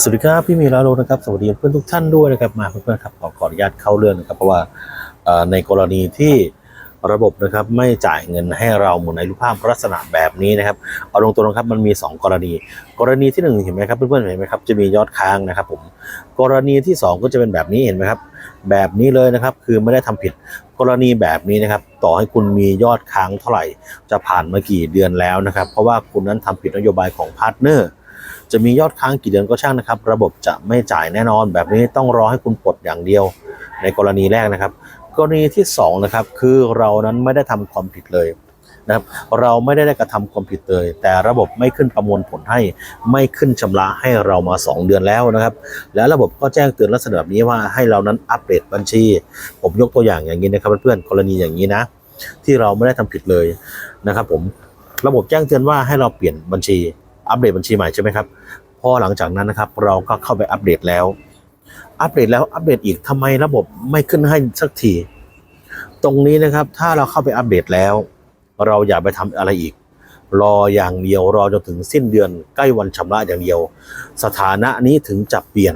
สวัสดีครับพี่มีลาโลนะครับสวัสดีเพื่อนทุกท่านด้วยนะครับมาเพื่อนๆครับขอขออนุญาตเข้าเรื่องนะครับเพราะว่าในกรณีที่ระบบนะครับไม่จ่ายเงินให้เราเหมือนในรูปภาพลักษณะแบบนี้นะครับเอาลงตัวนะครับมันมี 2 กรณี กรณีที่ 1 เห็นไหมครับเพื่อนๆเห็นไหมครับจะมียอดค้างนะครับผมกรณีที่ 2 ก็จะเป็นแบบนี้เห็นไหมครับแบบนี้เลยนะครับคือไม่ได้ทำผิดกรณีแบบนี้นะครับต่อให้คุณมียอดค้างเท่าไหร่ จะผ่านมากี่เดือนแล้วนะครับ เพราะว่าคุณนั้นทำผิดนโยบายของพาร์ทเนอร์ จะมียอดค้างกี่เดือนก็ช่างนะครับ ระบบจะไม่จ่ายแน่นอน แบบนี้ต้องรอให้คุณปลดอย่างเดียว ในกรณีแรกนะครับ กรณีที่สองนะครับคือเรานั้นไม่ได้ทำความผิดเลยนะครับเราไม่ได้กระทำความผิดเลย แต่ระบบไม่ขึ้นประมวลผลให้ไม่ขึ้นชำระให้เรามา 2 เดือนแล้วนะครับ แล้วระบบก็แจ้งเตือนลักษณะแบบนี้ว่าให้เรานั้นอัปเดตบัญชี ผมยกตัวอย่างอย่างนี้นะครับเพื่อนๆกรณีอย่างนี้นะ ที่เราไม่ได้ทำผิดเลยนะครับ ผมระบบแจ้งเตือนว่าให้เราเปลี่ยนบัญชี อัปเดตบัญชีใหม่ใช่ไหมครับพอหลังจากนั้นนะครับ เราก็เข้าไปอัปเดตแล้ว อัปเดตแล้วอัปเดตอีกทำไมระบบไม่ขึ้นให้สักทีตรงนี้นะครับถ้าเราเข้าไปอัปเดตแล้ว เราอย่าไปทำอะไรอีก รออย่างเดียวรอจนถึงสิ้นเดือนใกล้วันชำระอย่างเดียว สถานะนี้ถึงจะเปลี่ยน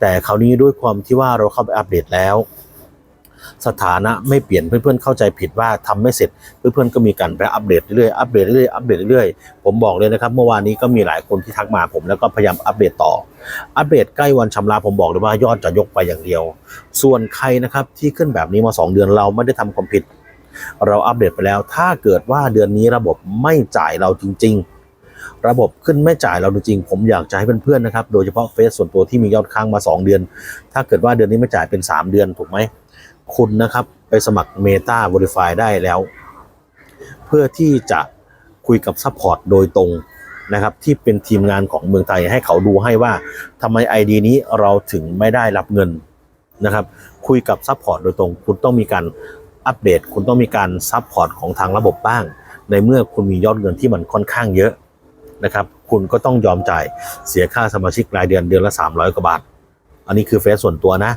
แต่คราวนี้ด้วยความที่ว่าเราเข้าไปอัปเดตแล้ว สถานะไม่เปลี่ยนเพื่อนๆเข้าใจผิดว่าทำไม่เสร็จ เพื่อนๆก็มีการไปอัปเดตเรื่อยๆอัปเดตเรื่อยๆอัปเดตเรื่อยๆผมบอกเลยนะครับเมื่อวานนี้ก็มีหลายคนที่ทักมาผมแล้วก็พยายามอัปเดตต่อ อัปเดตใกล้วันชำระผมบอกเลยว่ายอดจะยกไปอย่างเดียว ส่วนใครนะครับที่ขึ้นแบบนี้มา 2 เดือนเราไม่ได้ทำความผิด เราอัปเดตไปแล้ว ถ้าเกิดว่าเดือนนี้ระบบไม่จ่ายเราจริง ๆระบบขึ้นไม่จ่ายเราจริงผมอยากจะให้เพื่อนๆนะครับ โดยเฉพาะเฟซส่วนตัวที่มียอดค้างมา 2 เดือน ถ้าเกิดว่าเดือนนี้ไม่จ่ายเป็น 3 เดือนถูกไหม คุณนะครับ ไปสมัคร Meta Verify ได้แล้ว เพื่อที่จะคุยกับซัพพอร์ตโดยตรงนะครับ ที่เป็นทีมงานของเมืองไทยให้เขาดูให้ว่าทำไม ID นี้เราถึงไม่ได้รับเงินนะครับ คุยกับซัพพอร์ตโดยตรง คุณต้องมีการอัปเดต คุณต้องมีการซัพพอร์ตของทางระบบบ้าง ในเมื่อคุณมียอดเงินที่มันค่อนข้างเยอะนะครับ คุณก็ต้องยอมจ่ายเสียค่าสมาชิกรายเดือนเดือนละ 300 กว่าบาท อันนี้คือเฟซส่วนตัวนะ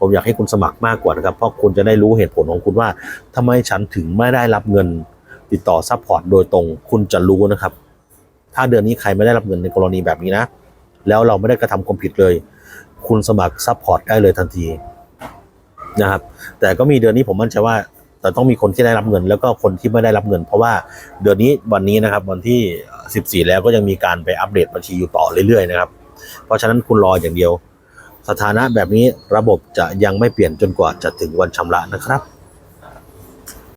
ผมอยากให้คุณสมัครมากกว่านะครับ เพราะคุณจะได้รู้เหตุผลของคุณว่าทำไมฉันถึงไม่ได้รับเงินติดต่อซัพพอร์ตโดยตรง คุณจะรู้นะครับ ถ้าเดือนนี้ใครไม่ได้รับเงินในกรณีแบบนี้นะ แล้วเราไม่ได้กระทำความผิดเลย คุณสมัครซัพพอร์ตได้เลยทันทีนะครับ แต่ก็มีเดือนนี้ผมมั่นใจว่า แต่ต้องมีคนที่ได้รับเงิน แล้วก็คนที่ไม่ได้รับเงิน เพราะว่าเดือนนี้วันนี้นะครับ วันที่ 14 แล้วก็ยังมีการไปอัปเดตบัญชีอยู่ต่อเรื่อยๆนะครับ เพราะฉะนั้นคุณรออย่างเดียว สถานะแบบนี้ระบบจะยังไม่เปลี่ยนจนกว่าจะถึงวันชำระนะครับ